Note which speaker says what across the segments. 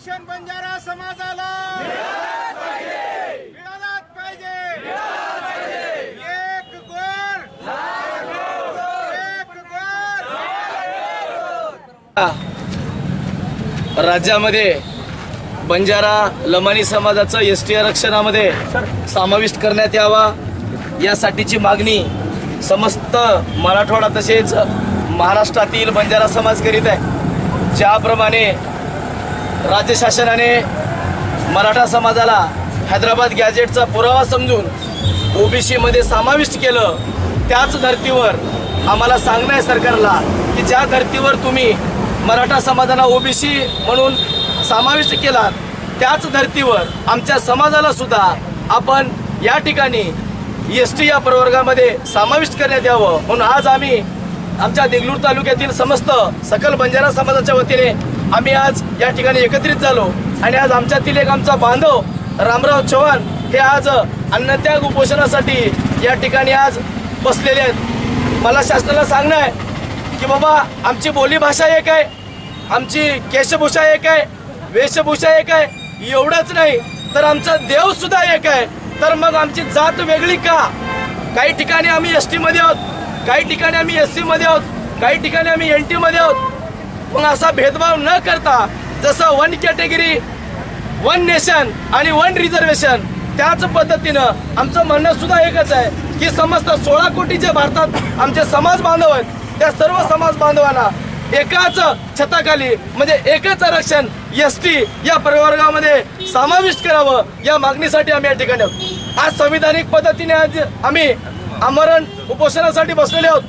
Speaker 1: आरक्षण बंजारा समाजाला पाहिजे. एक राज्यामध्ये बंजारा लमानी समाजाचं एस टी आरक्षणामध्ये समाविष्ट करण्यात यावा यासाठीची मागणी समस्त मराठवाडा तसेच महाराष्ट्रातील बंजारा समाज करीत आहे. ज्याप्रमाणे राज्य शासनाने मराठा समाजाला हैदराबाद गॅजेटचा पुरावा समजून ओबीसीमध्ये समाविष्ट केलं. त्याच धर्तीवर आम्हाला सांगणं आहे सरकारला की ज्या धर्तीवर तुम्ही मराठा समाजाला ओबीसी म्हणून समाविष्ट केलात त्याच धर्तीवर आमच्या समाजाला सुद्धा आपण या ठिकाणी एस टी या प्रवर्गामध्ये समाविष्ट करण्यात यावं. म्हणून आज आम्ही आमच्या देगलूर तालुक्यातील समस्त सकल बंजारा समाजाच्या वतीने आम्ही आज या ठिकाणी एकत्रित झालो. आणि आज आमच्यातील एक आमचा बांधव रामराव चव्हाण हे आज अन्नत्याग उपोषणासाठी या ठिकाणी आज बसलेले आहेत. मला शासनाला सांगणं आहे की बाबा आमची बोलीभाषा एक आहे आमची केशभूषा एक आहे वेशभूषा एक आहे एवढंच नाही तर आमचा देवसुद्धा एक आहे. तर मग आमची जात वेगळी का? काही ठिकाणी आम्ही एस टीमध्ये आहोत काही ठिकाणी आम्ही एस सीमध्ये आहोत काही ठिकाणी आम्ही एन टीमध्ये आहोत. मग असा भेदभाव न करता जसं वन कॅटेगरी वन नेशन आणि वन रिझर्वेशन त्याच पद्धतीनं आमचं म्हणणं सुद्धा एकच आहे की समस्त सोळा कोटी जे भारतात आमचे समाज बांधव आहेत त्या सर्व समाज बांधवांना एकाच छताखाली म्हणजे एकच आरक्षण एस टी या प्रवर्गामध्ये समाविष्ट करावं या मागणीसाठी आम्ही या ठिकाणी आहोत. आज संविधानिक पद्धतीने आज आम्ही आमरण उपोषणासाठी बसलेले आहोत.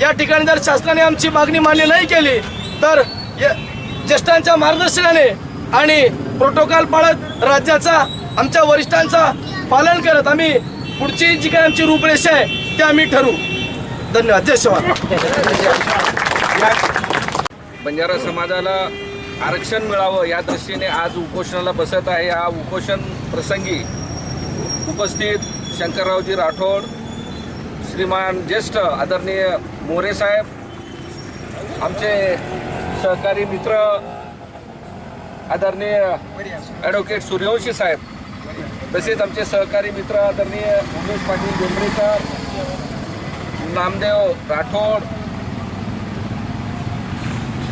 Speaker 1: या ठिकाणी जर शासनाने आमची मागणी मान्य नाही केली तर ज्येष्ठांच्या मार्गदर्शनाने आणि प्रोटोकॉल पाळत राज्याचा आमच्या वरिष्ठांचा पालन करत आम्ही पुढची जी काही आमची रूपरेषा आहे ते आम्ही ठरवू. धन्यवाद. जय शिवाय
Speaker 2: बंजारा समाजाला आरक्षण मिळावं या दृष्टीने आज उपोषणाला बसत आहे. या उपोषण प्रसंगी उपस्थित शंकररावजी राठोड श्रीमान ज्येष्ठ आदरणीय मोरे साहेब आमचे सहकारी मित्र आदरणीय ॲडव्होकेट सूर्यवंशी साहेब तसेच आमचे सहकारी मित्र आदरणीय उमेश पाटील डोंबरेकर नामदेव राठोड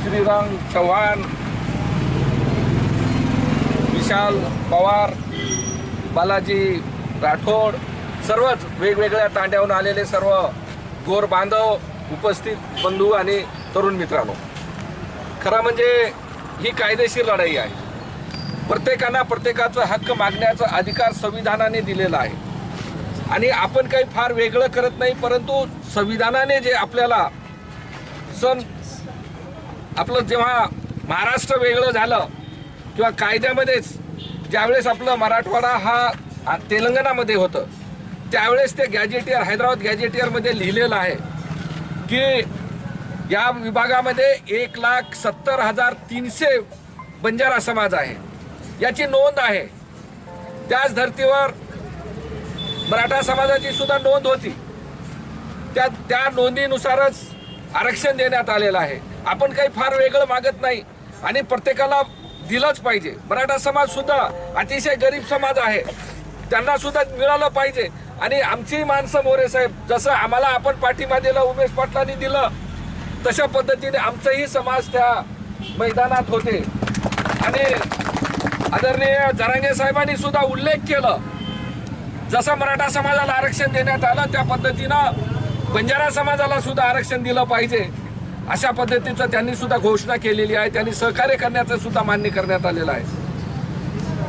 Speaker 2: श्रीराम चव्हाण विशाल पवार बालाजी राठोड सर्वच वेगवेगळ्या तांड्याहून आलेले सर्व गोर बांधव उपस्थित बंधू आणि तरुण मित्रांनो. खरं म्हणजे ही कायदेशीर लढाई आहे. प्रत्येकांना प्रत्येकाचा हक्क मागण्याचा अधिकार संविधानाने दिलेला आहे. आणि आपण काही फार वेगळं करत नाही परंतु संविधानाने जे आपल्याला सण आपलं जेव्हा महाराष्ट्र वेगळं झालं किंवा कायद्यामध्येच ज्यावेळेस आपलं मराठवाडा हा तेलंगणामध्ये होतं त्यावेळेस ते गॅजेटियर हैदराबाद गॅजेटियरमध्ये लिहिलेलं आहे की या विभागामध्ये एक लाख सत्तर हजार तीनशे बंजारा समाज आहे. याची नोंद आहे. त्याच धर्तीवर मराठा समाजाची सुद्धा नोंद होती. त्या त्या नोंदीनुसारच आरक्षण देण्यात आलेलं आहे. आपण काही फार वेगळं मागत नाही आणि प्रत्येकाला दिलंच पाहिजे. मराठा समाज सुद्धा अतिशय गरीब समाज आहे. त्यांना सुद्धा मिळालं पाहिजे. आणि आमची माणसं मोरे साहेब जसं आम्हाला आपण पाठिंबा दिला उमेश पाटलांनी दिलं तशा पद्धतीने आमचंही समाज त्या मैदानात होते. आणि आदरणीय जरांगे साहेबांनी सुद्धा उल्लेख केलं. जसं मराठा समाजाला आरक्षण देण्यात आलं त्या पद्धतीनं बंजारा समाजाला सुद्धा आरक्षण दिलं पाहिजे. अशा पद्धतीचं त्यांनी सुद्धा घोषणा केलेली आहे. त्यांनी सहकार्य करण्याचं सुद्धा मान्य करण्यात आलेलं आहे.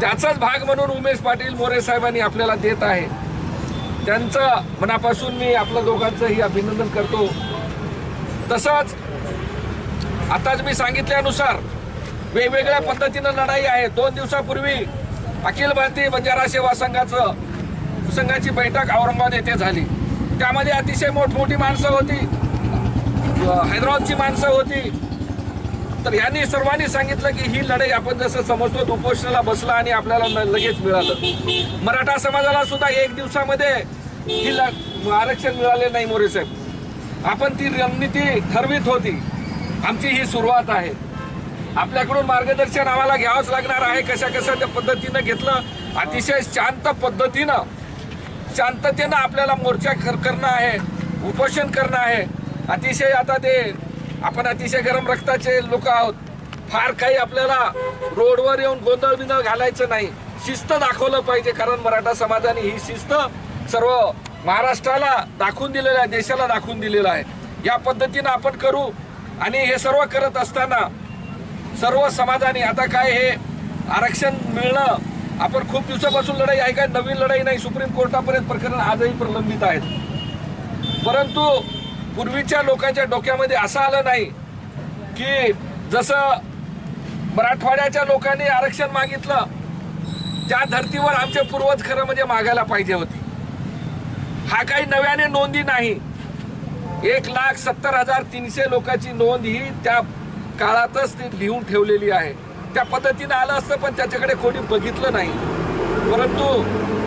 Speaker 2: त्याचाच भाग म्हणून उमेश पाटील मोरे साहेबांनी आपल्याला देत आहे. त्यांचं मनापासून मी आपल्या दोघांचंही अभिनंदन करतो. तसंच आताच मी सांगितल्यानुसार वेगवेगळ्या पद्धतीनं लढाई आहे. दोन दिवसापूर्वी अखिल भारतीय बंजारा सेवा संघाचं संघाची बैठक औरंगाबाद येथे झाली. त्यामध्ये अतिशय मोठमोठी माणसं होती. हैदराबादची माणसं होती. तर यांनी सर्वांनी सांगितलं की ही लढाई आपण जसं समजतो उपोषणाला बसला आणि आपल्याला न- लगेच मिळालं. मराठा समाजाला सुद्धा एक दिवसामध्ये ही आरक्षण मिळाले नाही मोरे साहेब. आपण ती रणनीती ठरवित होती. आमची ही सुरुवात आहे. आपल्याकडून मार्गदर्शन आम्हाला घ्यावंच लागणार आहे. कशा कशा त्या पद्धतीनं घेतलं? अतिशय शांत पद्धतीनं. शांततेनं आपल्याला मोर्चा कर- करणं आहे. उपोषण करणं आहे. अतिशय आता ते आपण अतिशय गरम रक्ताचे लोक आहोत. फार काही आपल्याला रोडवर येऊन गोंधळ बिंधळ घालायचं नाही. शिस्त दाखवलं पाहिजे. कारण मराठा समाजाने ही शिस्त सर्व महाराष्ट्राला दाखवून दिलेलं आहे देशाला दाखवून दिलेलं आहे. या पद्धतीनं आपण करू आणि हे सर्व करत असताना सर्व समाजाने आता काय हे आरक्षण मिळणं आपण खूप दिवसापासून लढाई आहे काय नवीन लढाई नाही सुप्रीम कोर्टापर्यंत प्रकरण आजही प्रलंबित आहेत. परंतु पूर्वीच्या लोकांच्या डोक्यामध्ये असं आलं नाही की जसं मराठवाड्याच्या लोकांनी आरक्षण मागितलं त्या धर्तीवर आमचे पूर्वज खरं म्हणजे मागायला पाहिजे होते. हा काही नव्याने नोंदी नाही. एक लाख सत्तर हजार तीनशे लोकांची नोंद ही त्या काळातच ती लिहून ठेवलेली आहे. त्या पद्धतीनं आलं असतं पण त्याच्याकडे कोणी बघितलं नाही. परंतु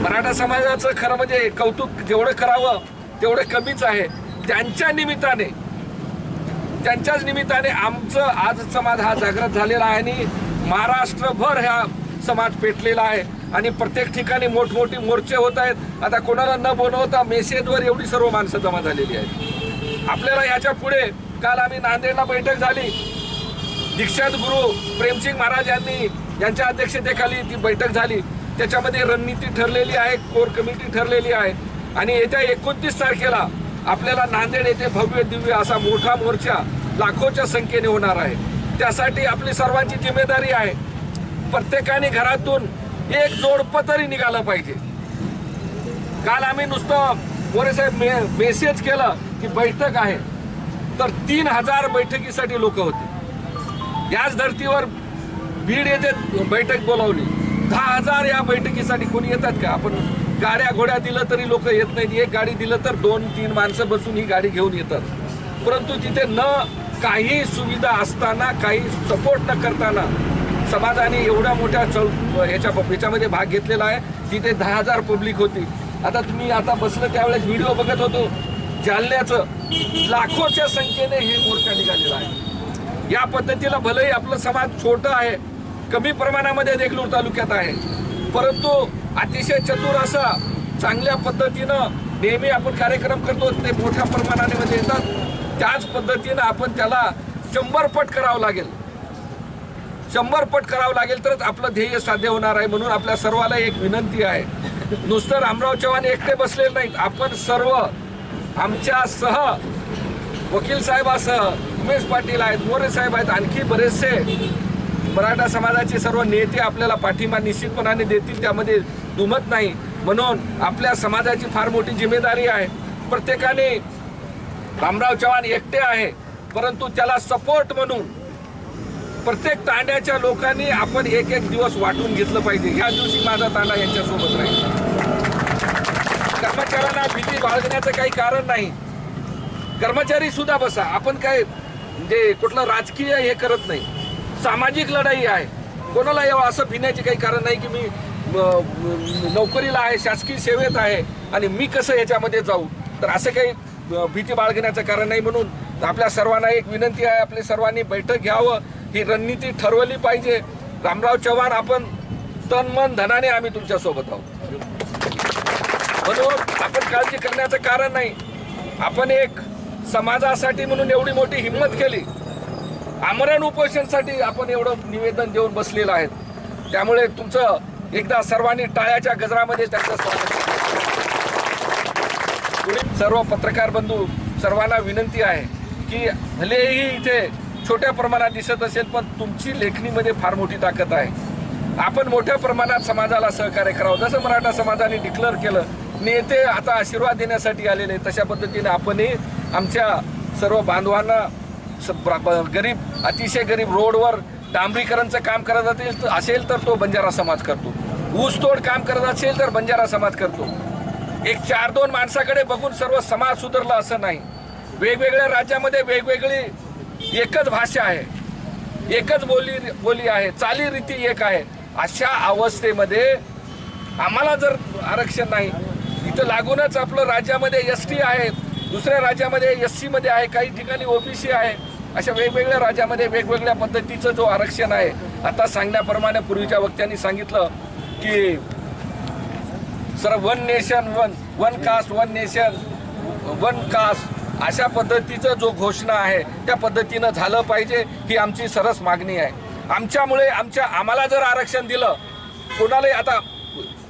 Speaker 2: मराठा समाजाचं खरं म्हणजे कौतुक जेवढं करावं तेवढं कमीच आहे. त्यांच्या निमित्ताने त्यांच्याच निमित्ताने आमचं आज समाज हा जागृत झालेला आहे आणि महाराष्ट्रभर ह्या समाज पेटलेला आहे आणि प्रत्येक ठिकाणी मोठमोठी मोर्चे होत आहेत. आता कोणाला न बोलवता मेसेजवर एवढी सर्व माणसं जमा झालेली आहेत. आपल्याला याच्यापुढे काल आम्ही नांदेडला बैठक झाली. दीक्षांत गुरु प्रेमसिंग महाराज यांनी यांच्या अध्यक्षतेखाली ती बैठक झाली. त्याच्यामध्ये रणनीती ठरलेली आहे कोर कमिटी ठरलेली आहे. आणि येत्या एकोणतीस तारखेला आपल्याला नांदेड येथे भव्य दिव्य असा मोठा मोर्चा लाखोच्या संख्येने होणार आहे. त्यासाठी आपली सर्वांची जिम्मेदारी आहे. प्रत्येकाने घरातून एक जोडपं तरी निघालं पाहिजे. काल आम्ही नुसतं मोरे साहेब मे मेसेज केलं की बैठक आहे. तर तीन हजार बैठकीसाठी लोक होते. याच धर्तीवर बीड येथे बैठक बोलावली. दहा हजार या बैठकीसाठी कोणी येतात का? आपण गाड्या घोड्या दिलं तरी लोक येत नाहीत. एक गाडी दिलं तर दोन तीन माणसं बसून ही गाडी घेऊन येतात. परंतु तिथे न काही सुविधा असताना काही सपोर्ट न करताना समाजाने एवढ्या मोठ्या चौ ह्याच्या ह्याच्यामध्ये भाग घेतलेला आहे. तिथे दहा हजार पब्लिक होती. आता तुम्ही आता बसलं त्यावेळेस व्हिडिओ बघत होतो. जालन्याचं लाखोच्या संख्येने हे मोर्चा निघालेला आहे. या पद्धतीला भलेही आपलं समाज छोटं आहे. कमी प्रमाणामध्ये देगलूर तालुक्यात आहे. परंतु अतिशय चतुर असा चांगल्या पद्धतीनं नेहमी आपण कार्यक्रम करतो. ते मोठ्या प्रमाणामध्ये म्हणजे येतात. त्याच पद्धतीनं आपण त्याला शंभर पट करावं लागेल. शंभर पट करावं लागेल तरच आपलं ध्येय साध्य होणार आहे म्हणून आपल्या सर्वाला एक विनंती आहे. नुसतं रामराव चव्हाण एकटे बसलेले नाहीत. आपण सर्व आमच्यासह वकील साहेबासह उमेश पाटील आहेत मोरे साहेब आहेत आणखी बरेचसे मराठा समाजाचे सर्व नेते आपल्याला पाठिंबा निश्चितपणाने देतील त्यामध्ये दुमत नाही. म्हणून आपल्या समाजाची फार मोठी जिम्मेदारी आहे. प्रत्येकाने रामराव चव्हाण एकटे आहे परंतु त्याला सपोर्ट म्हणून प्रत्येक तांड्याच्या लोकांनी आपण एक एक दिवस वाटून घेतलं पाहिजे. ह्या दिवशी माझा तांडा यांच्यासोबत राहील. कर्मचाऱ्यांना भीती बाळगण्याचं काही कारण नाही. कर्मचारी सुद्धा बसा. आपण काय म्हणजे कुठलं राजकीय हे करत नाही. सामाजिक लढाई आहे. कोणाला यावं असं भिण्याचे काही कारण नाही की मी नोकरीला आहे शासकीय सेवेत आहे आणि मी कसं याच्यामध्ये जाऊ? तर असं काही भीती बाळगण्याचं कारण नाही म्हणून आपल्या सर्वांना एक विनंती आहे आपल्या सर्वांनी बैठक घ्यावं. ही रणनीती ठरवली पाहिजे. रामराव चव्हाण आपण तन मन धनाने आम्ही तुमच्यासोबत आहोत. म्हणून आपण काळजी करण्याचं कारण नाही. आपण एक समाजासाठी म्हणून एवढी मोठी हिंमत केली. आमरण उपोषणसाठी आपण एवढं निवेदन देऊन बसलेलं आहे त्यामुळे तुमचं एकदा सर्वांनी टाळ्याच्या गजरामध्ये त्यांचं स्वागत सर्व पत्रकार बंधू सर्वांना विनंती आहे की भलेही इथे छोट्या प्रमाणात दिसत असेल पण तुमची लेखणीमध्ये फार मोठी ताकद आहे. आपण मोठ्या प्रमाणात समाजाला सहकार्य करावं. जसं मराठा समाजाने डिक्लेअर केलं नेते आता आशीर्वाद देण्यासाठी आलेले तशा पद्धतीने आपणही आमच्या सर्व बांधवांना स- प्र- ब- गरीब अतिशय गरीब रोडवर डांबरीकरणचं काम करत असेल असेल तर तो बंजारा समाज करतो. ऊसतोड काम करत असेल तर बंजारा समाज करतो. एक चार दोन माणसाकडे बघून सर्व समाज सुधारला असं नाही. वेगवेगळ्या राज्यामध्ये वेगवेगळी एकच भाषा आहे. एकच बोली बोली आहे. चालीरीती एक आहे. अशा अवस्थेमध्ये आम्हाला जर आरक्षण नाही इथं लागूनच आपलं राज्यामध्ये एस टी आहे. दुसऱ्या राज्यामध्ये एस सीमध्ये आहे. काही ठिकाणी ओबीसी आहे. अशा वेगवेगळ्या राज्यामध्ये वेगवेगळ्या पद्धतीचं जो आरक्षण आहे. आता सांगण्याप्रमाणे पूर्वीच्या वक्त्यांनी सांगितलं की sir one nation one one caste one nation one caste अशा पद्धतीचं जो घोषणा आहे त्या पद्धतीनं झालं पाहिजे ही आमची सरस मागणी आहे. आमच्यामुळे आमच्या आम्हाला जर आरक्षण दिलं कोणालाही आता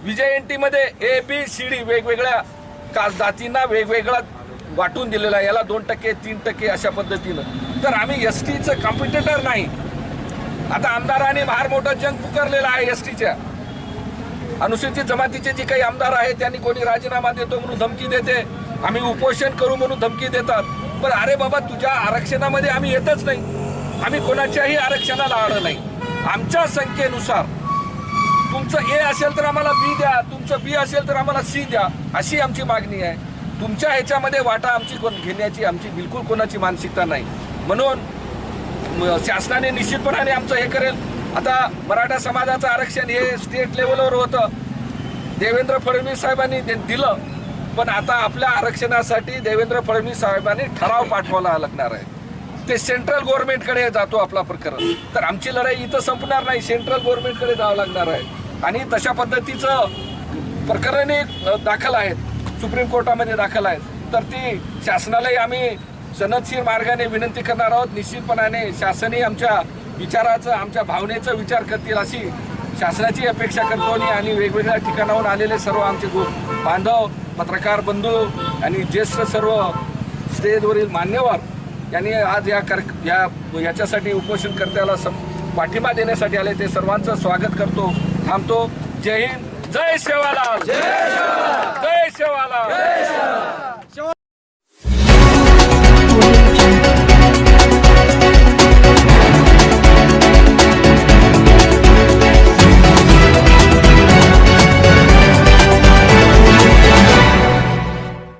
Speaker 2: विजय एन टीमध्ये ए बी सी डी वेगवेगळ्या का जातींना वेगवेगळा वाटून दिलेला आहे. याला दोन टक्के तीन टक्के अशा पद्धतीनं. तर आम्ही एस टीचं कॉम्पिटेटर नाही. आता आमदारांनी फार मोठा जंग पुकारलेला आहे एस टीच्या अनुसूचित जमातीचे जे काही आमदार आहेत त्यांनी कोणी राजीनामा देतो म्हणून धमकी देते. आम्ही उपोषण करू म्हणून धमकी देतात. पण अरे बाबा तुझ्या आरक्षणामध्ये आम्ही येतच नाही. आम्ही कोणाच्याही आरक्षणाला आलं नाही. आमच्या संख्येनुसार तुमचं ए असेल तर आम्हाला बी द्या तुमचं बी असेल तर आम्हाला सी द्या अशी आमची मागणी आहे. तुमच्या ह्याच्यामध्ये वाटा आमची कोण घेण्याची आमची बिलकुल कोणाची मानसिकता नाही. म्हणून शासनाने निश्चितपणाने आमचं हे करेल. आता मराठा समाजाचं आरक्षण हे स्टेट लेवलवर होतं. देवेंद्र फडणवीस साहेबांनी ते दिलं पण आता आपल्या आरक्षणासाठी देवेंद्र फडणवीस साहेबांनी ठराव पाठवायला लागणार आहे ते सेंट्रल गव्हर्नमेंटकडे जातो आपला प्रकरण. तर आमची लढाई इथं संपणार नाही सेंट्रल गव्हर्नमेंटकडे जावं लागणार आहे. आणि तशा पद्धतीचं प्रकरणे दाखल आहेत. सुप्रीम कोर्टामध्ये दाखल आहेत. तर ती शासनालाही आम्ही सनदशीर मार्गाने विनंती करणार आहोत. निश्चितपणाने शासनही आमच्या विचाराचं आमच्या भावनेचा विचार करतील अशी शासनाची अपेक्षा करतो आणि आणि वेगवेगळ्या ठिकाणाहून आलेले सर्व आमचे गो बांधव पत्रकार बंधू आणि ज्येष्ठ सर्व स्टेजवरील मान्यवर यांनी आज या कर या याच्यासाठी उपोषणकर्त्याला सम पाठिंबा देण्यासाठी आले. ते सर्वांचं स्वागत करतो थांबतो. जय हिंद. जय सेवाला जय शेवालाल